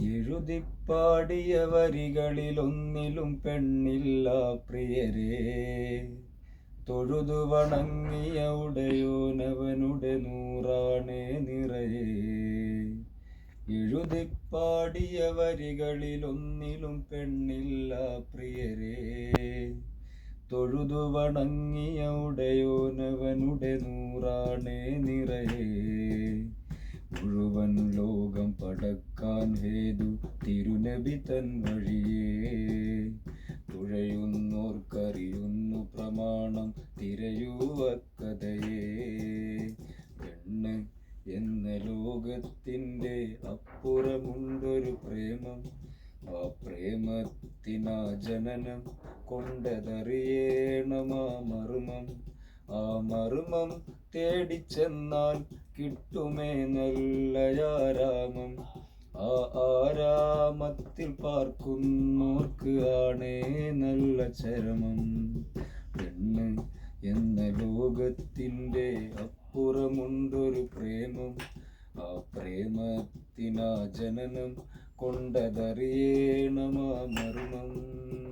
എഴുതിപ്പാടിയ വരികളിലൊന്നിലും പെണ്ണില്ല പ്രിയരേ. തൊഴുതു വണങ്ങിയ ഉടയോനവനുടെ നൂറാണേ നിറയെ. എഴുതിപ്പാടിയ വരികളിലൊന്നിലും പെണ്ണില്ല പ്രിയരേ. തൊഴുതു വണങ്ങിയ ഉടയോനവനുടെ നൂറാണേ നിറയെ. ഹേതു തിരുനബി തൻ വഴിയേ. തുഴയുന്നോർക്കറിയുന്നു പ്രമാണം തിരയുവക്കഥയേ പെണ്ണ് എന്ന ലോകത്തിന്റെ അപ്പുറമുണ്ടൊരു പ്രേമം. ആ പ്രേമത്തിനാ ജനനം കൊണ്ടതറിയേണമാ മർമ്മം. ആ മർമ്മം തേടിച്ചെന്നാൽ കിട്ടുമേ നല്ലയാരാമം. ആ ആരാമത്തിൽ പാർക്കുന്നോർക്ക് ആണേ നല്ല ചരമം. പെണ്ണ് എന്ന ലോകത്തിന്റെ അപ്പുറമുണ്ടൊരു പ്രേമം. ആ പ്രേമത്തിനാ ജനനം കൊണ്ടതറിയേണമാ മർമ്മം.